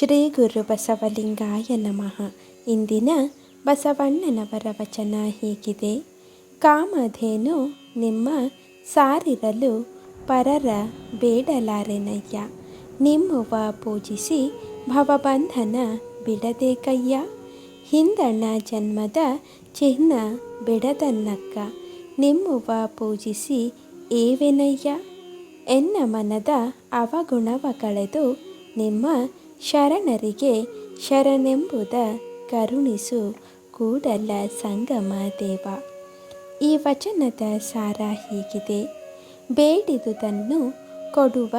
ಶ್ರೀ ಗುರು ಬಸವಲಿಂಗಾಯ ನಮಃ. ಇಂದಿನ ಬಸವಣ್ಣನವರ ವಚನ ಹೀಗಿದೆ. ಕಾಮಧೇನು ನಿಮ್ಮ ಸಾರಿರಲು ಪರರ ಬೇಡಲಾರೆನಯ್ಯ. ನಿಮ್ಮುವ ಪೂಜಿಸಿ ಭವಬಂಧನ ಬಿಡದೆ ಕಯ್ಯ. ಹಿಂದಣ್ಣ ಜನ್ಮದ ಚಿಹ್ನ ಬಿಡದನ್ನಕ್ಕ. ನಿಮ್ಮುವ ಪೂಜಿಸಿ ಏವೆನಯ್ಯ. ಎನ್ನ ಮನದ ಅವಗುಣವ ಕಳೆದು ನಿಮ್ಮ ಶರಣರಿಗೆ ಶರಣೆಂಬುದ ಕರುಣಿಸು ಕೂಡಲ ಸಂಗಮ ದೇವ. ಈ ವಚನದ ಸಾರ ಹೀಗಿದೆ. ಬೇಡಿದುದನ್ನು ಕೊಡುವ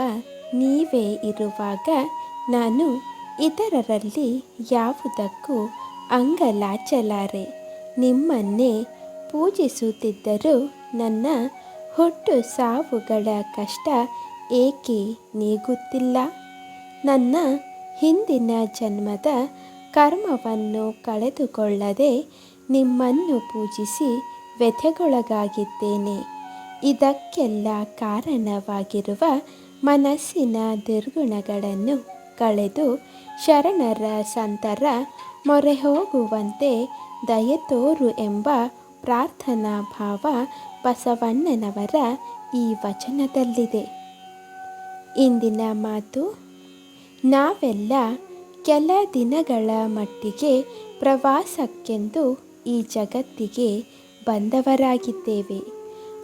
ನೀವೇ ಇರುವಾಗ ನಾನು ಇತರರಲ್ಲಿ ಯಾವುದಕ್ಕೂ ಅಂಗಲಾಚಲಾರೆ. ನಿಮ್ಮನ್ನೇ ಪೂಜಿಸುತ್ತಿದ್ದರೂ ನನ್ನ ಹುಟ್ಟು ಸಾವುಗಳ ಕಷ್ಟ ಏಕೆ ನೀಗುತ್ತಿಲ್ಲ? ನನ್ನ ಹಿಂದಿನ ಜನ್ಮದ ಕರ್ಮವನ್ನು ಕಳೆದುಕೊಳ್ಳದೆ ನಿಮ್ಮನ್ನು ಪೂಜಿಸಿ ವ್ಯಥೆಗೊಳಗಾಗಿದ್ದೇನೆ. ಇದಕ್ಕೆಲ್ಲ ಕಾರಣವಾಗಿರುವ ಮನಸ್ಸಿನ ದುರ್ಗುಣಗಳನ್ನು ಕಳೆದು ಶರಣರ ಸಂತರ ಮೊರೆ ಹೋಗುವಂತೆ ದಯತೋರು ಎಂಬ ಪ್ರಾರ್ಥನಾ ಭಾವ ಬಸವಣ್ಣನವರ ಈ ವಚನದಲ್ಲಿದೆ. ಇಂದಿನ ಮಾತು ನಾವೆಲ್ಲ ಕೆಲ ದಿನಗಳ ಮಟ್ಟಿಗೆ ಪ್ರವಾಸಕ್ಕೆಂದು ಈ ಜಗತ್ತಿಗೆ ಬಂದವರಾಗಿದ್ದೇವೆ.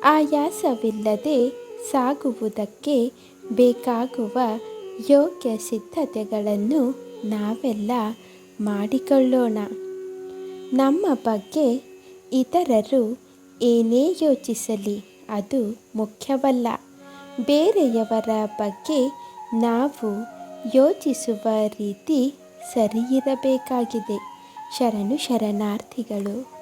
ಆಯಾಸವಿಲ್ಲದೆ ಸಾಗುವುದಕ್ಕೆ ಬೇಕಾಗುವ ಯೋಗ್ಯ ಸಿದ್ಧತೆಗಳನ್ನು ನಾವೆಲ್ಲ ಮಾಡಿಕೊಳ್ಳೋಣ. ನಮ್ಮ ಬಗ್ಗೆ ಇತರರು ಏನೇ ಯೋಚಿಸಲಿ ಅದು ಮುಖ್ಯವಲ್ಲ. ಬೇರೆಯವರ ಬಗ್ಗೆ ನಾವು ಯೋಚಿಸುವ ರೀತಿ ಸರಿಯಿರಬೇಕಾಗಿದೆ. ಶರಣು ಶರಣಾರ್ಥಿಗಳು.